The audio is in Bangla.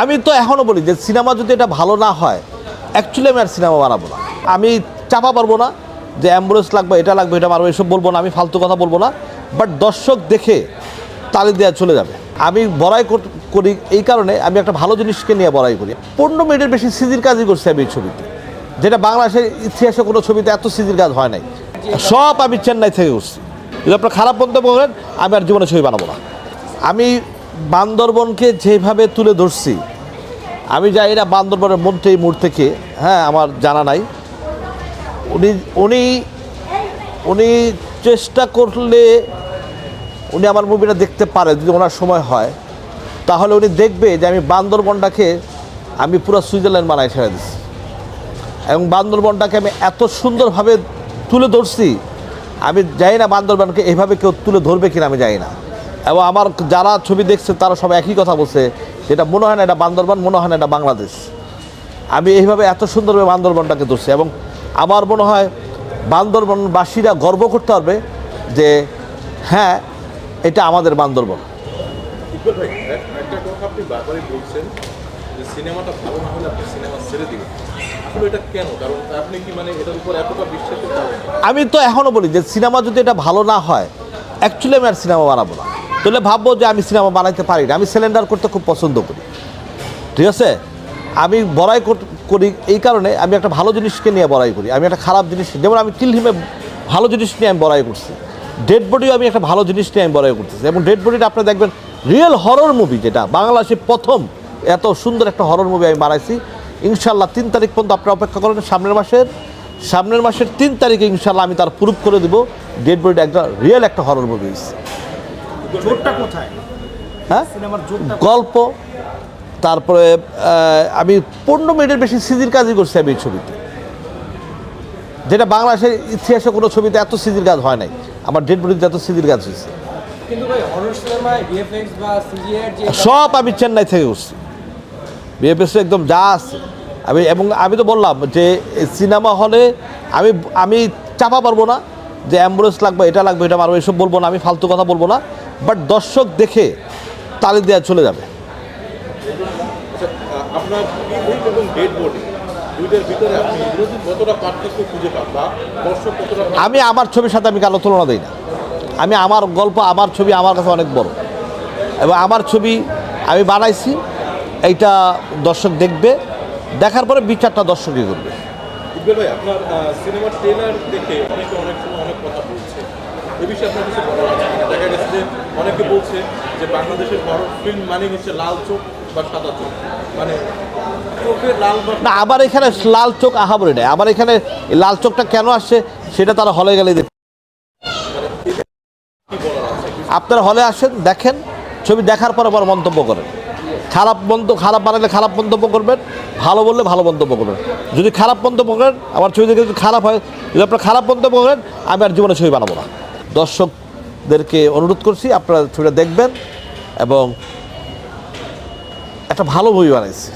আমি তো এখনও বলি যে সিনেমা যদি এটা ভালো না হয় অ্যাকচুয়ালি আমি আর সিনেমা বানাবো না। আমি চাপা পারব না যে অ্যাম্বুলেন্স লাগবে, এটা লাগবে, এটা মারবো, এসব বলব না, আমি ফালতু কথা বলব না। বাট দর্শক দেখে তালি দেওয়া চলে যাবে। আমি বড়াই করি এই কারণে আমি একটা ভালো জিনিসকে নিয়ে বড়াই করি। পনেরো মিনিটের বেশি সিজির কাজই করছি আমি এই ছবিতে। যেটা বাংলাদেশের ইতিহাসে কোনো ছবিতে এত সিজির কাজ হয় নাই। সব আমি চেন্নাই থেকে করছি। যদি আপনার খারাপ মন্তব্য করেন, আমি আর জীবনে ছবি বানাবো না। আমি বান্দরবনকে যেভাবে তুলে ধরছি, আমি যাই না বান্দরবনের মধ্যে এই মুহূর্তে থেকে হ্যাঁ আমার জানা নাই। উনি উনি উনি চেষ্টা করলে উনি আমার মুভিটা দেখতে পারে, যদি ওনার সময় হয়। তাহলে উনি দেখবে যে আমি বান্দরবনটাকে আমি পুরো সুইজারল্যান্ড বানাই ছেড়ে দিচ্ছি এবং বান্দরবনটাকে আমি এত সুন্দরভাবে তুলে ধরছি, আমি জানি না বান্দরবনকে এইভাবে কেউ তুলে ধরবে কিনা আমি জানি না। এবং আমার যারা ছবি দেখছে, তারা সবাই একই কথা বলছে, যেটা মনে হয় না এটা বান্দরবান, মনে হয় না এটা বাংলাদেশ। আমি এইভাবে এত সুন্দরভাবে বান্দরবনটাকে ধরছি এবং আমার মনে হয় বান্দরবনবাসীরা গর্ব করতে পারবে যে হ্যাঁ এটা আমাদের বান্দরবন। আমি তো এখনও বলি যে, সিনেমা যদি এটা ভালো না হয় অ্যাকচুয়ালি আমি আর সিনেমা বানাবো না। তাহলে ভাববো যে আমি সিনেমা বানাইতে পারি না। আমি সিলিন্ডার করতে খুব পছন্দ করি। ঠিক আছে? আমি বড়াই কর- এই কারণে আমি একটা ভালো জিনিসকে নিয়ে বড়াই করি। আমি একটা খারাপ জিনিস, যেমন আমি কিলহিমে ভালো জিনিস নিয়ে আমি বড়াই করছি। ডেড বডিও আমি একটা ভালো জিনিস নিয়ে আমি বড়াই করতেছি। এবং ডেড বডিটা আপনি দেখবেন রিয়েল হরর মুভি যেটা, বাংলাদেশে প্রথম এত সুন্দর একটা হরর মুভি আমি বানাইছি। ইনশাল্লাহ তিন তারিখ পর্যন্ত আপনারা অপেক্ষা করেন, সামনের মাসের সামনের মাসের তিন তারিখে ইনশাল্লাহ আমি তার প্রুফ করে দিব। ডেড বডিটা একটা রিয়েল একটা হরর মুভি কোথায় হ্যাঁ? গল্প তারপরে আমি পনেরো মিনিটের বেশি সিজির কাজই করছি আমি এই ছবিতে। যেটা বাংলাদেশের ইতিহাসে কোনো ছবিতে এত সিজির কাজ হয় নাই। আমার ডেড বডিতে এত সিজির কাজ হয়েছে। সব আমি চেন্নাই থেকে করছি। বিএফএস একদম যা আছে। আমি এবং আমি তো বললাম যে সিনেমা হলে আমি আমি চাপা পারব না। যে অ্যাম্বুলেন্স লাগবে এটা লাগবে এটা মারবো এসব বলব না আমি ফালতু কথা বলব না। বাট দর্শক দেখে তালি দেওয়া চলে যাবে। আচ্ছা, আমি আমার ছবির সাথে আমি কারও তুলনা দিই না। আমি আমার গল্প আমার ছবি আমার কাছে অনেক বড়। এবং আমার ছবি আমি বানাইছি এইটা দর্শক দেখবে দেখার পরে বিচারটা দর্শকই করবে। ভাই আপনার সিনেমার ট্রেলার দেখে অনেকে অনেক সময় অনেক কথা বলছে। এ বিষয়ে আপনার কিছু? দেখা গেছে যে অনেকে বলছে যে বাংলাদেশের বড় ফিল্ম মানে হচ্ছে লাল চোখ বা সাদা চোখ। মানে না, আবার এখানে লাল চোখ আহাবরি নেই। আবার এখানে লাল চোখটা কেন আসছে সেটা তারা হলে গেলে আপনারা হলে আসেন, দেখেন, ছবি দেখার পর আবার মন্তব্য করেন। খারাপ মন্ত খারাপ বানালে খারাপ মন্তব্য করবেন, ভালো বললে ভালো মন্তব্য করবেন। যদি খারাপ মন্তব্য করেন, আমার ছবি দেখে যদি খারাপ হয়, যদি আপনার খারাপ মন্তব্য করেন, আমি আর জীবনে ছবি বানাবো না। দর্শকদেরকে অনুরোধ করছি আপনারা ছবিটা দেখবেন এবং একটা ভালো বই বানাইছি।